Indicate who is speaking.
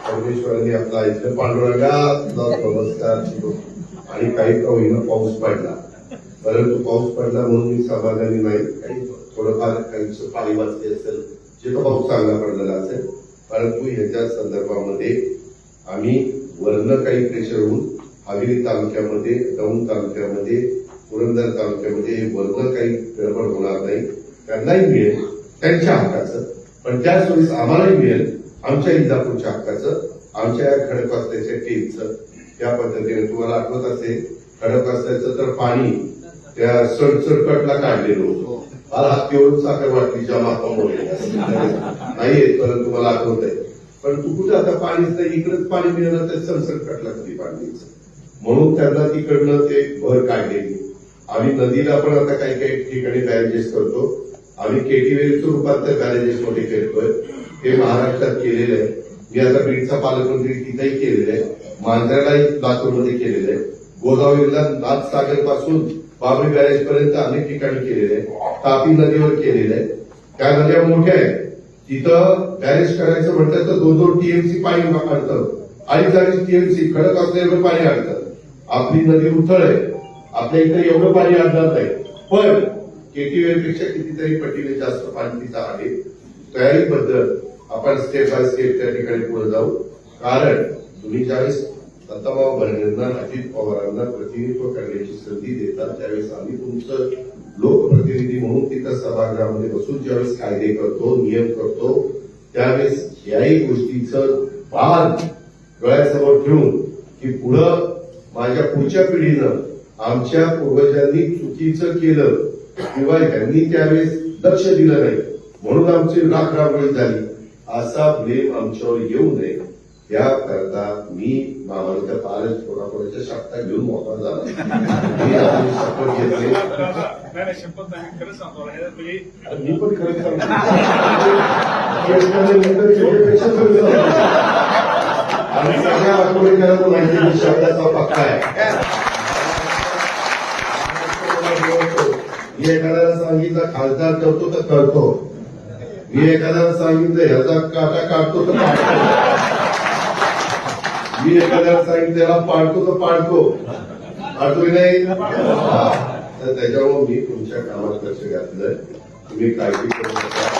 Speaker 1: परमेश्वराने आपला इथं पांडुरंगा नमस्कार आणि काही का होईना पाऊस पडला परंतु पाऊस पडला म्हणून मी समाधानी नाही काही थोडंफार काही पाणी वाचले असेल जिथं पाऊस चांगला पडलेला असेल परंतु ह्याच्या संदर्भामध्ये आम्ही वरनं काही प्रेशर होऊन हवेली तालुक्यामध्ये दौंड तालुक्यामध्ये पुरंदर तालुक्यामध्ये वरनं काही गडबड होणार नाही त्यांनाही मिळेल त्यांच्या हक्काचं पण त्याच वेळेस आम्हालाही मिळेल. आमच्या इंदापूरच्या हक्काचं आमच्या या खडकवासल्याच्या टीमचं त्या पद्धतीने तुम्हाला आठवत असेल खडकवासल्याचं तर पाणी त्या सडसडकटला काढलेलं होतं. मला हात येऊन साखर वाटली जमा नाही परंतु मला आठवत आहे पण तू कुठं आता पाणीच नाही इकडेच पाणी मिळालं तर सडसडकटला कधी पाणी म्हणून त्यांना तिकडनं ते भर काढलेली. आम्ही नदीला पण आता काही काही ठिकाणी बॅरेजेस करतो. आम्ही केटीवेलचं रूपांतर बॅरेजेस मध्ये करतोय हे महाराष्ट्रात केलेलं आहे. मी आता बीडचा पालकमंत्री तिथेही केलेलं आहे. मांजरालाही लातूरमध्ये केलेलं आहे. गोदावरीला नाथसागरपासून बाबरी बॅरेज पर्यंत अनेक ठिकाणी केलेलं आहे. तापी नदीवर केलेलं आहे. त्या नद्या मोठ्या आहेत. तिथं बॅरेज करायचं म्हटलं तर दोन दोन टीएमसी पाणी आणतं. अडीच अडीच टीएमसी खडक असल्यावर पाणी आणतं. आपली नदी उथळ आहे. आपल्या इथं एवढं पाणी आणणार नाही. पण केटीवेल पेक्षा कितीतरी पटीने जास्त पाणी तिथं आहे. तयारीबद्दल आपण स्टेप बाय स्टेप त्या ठिकाणी पुढे जाऊ. कारण तुम्ही ज्यावेळेस दत्ताबाबा भरणेंना अजित पवारांना प्रतिनिधित्व करण्याची संधी देतात. त्यावेळेस आम्ही तुमचं लोकप्रतिनिधी म्हणून तिथं सभागृहामध्ये बसून ज्यावेळेस कायदे करतो नियम करतो त्यावेळेस याही गोष्टीचं भान डोळ्यासमोर ठेवून की पुढं माझ्या पुढच्या पिढीनं आमच्या पूर्वजांनी चुकीचं केलं किंवा यांनी त्यावेळेस लक्ष दिलं नाही. म्हणून आमची राख रांगोळी झाली. असा ब्लेम आमच्यावर येऊ नये. याकरता मी मामाच्या फारच थोडाफोडाच्या शब्दा घेऊन मोकळा झाला. मी आपली शपथ घेतली.
Speaker 2: नाही नाही, शपथ नाही. खरंच सांगतो
Speaker 1: मी पण खरं सांगतो. आणि सगळ्या आठवडीकरांना माहिती आहे, मी शब्दाचा पक्का आहे. मी एखाद्याला सांगितलं खासदार करतो तर करतो. मी एखाद्याला सांगितलं ह्याचा काटा काढतो तर काढतो मी एखाद्याला सांगितलं याला पाडतो तर पाडतो. पाडतो नाही? तर त्याच्यामुळे मी तुमच्या कामात लक्ष घातलंय. तुम्ही काळजी करू नका.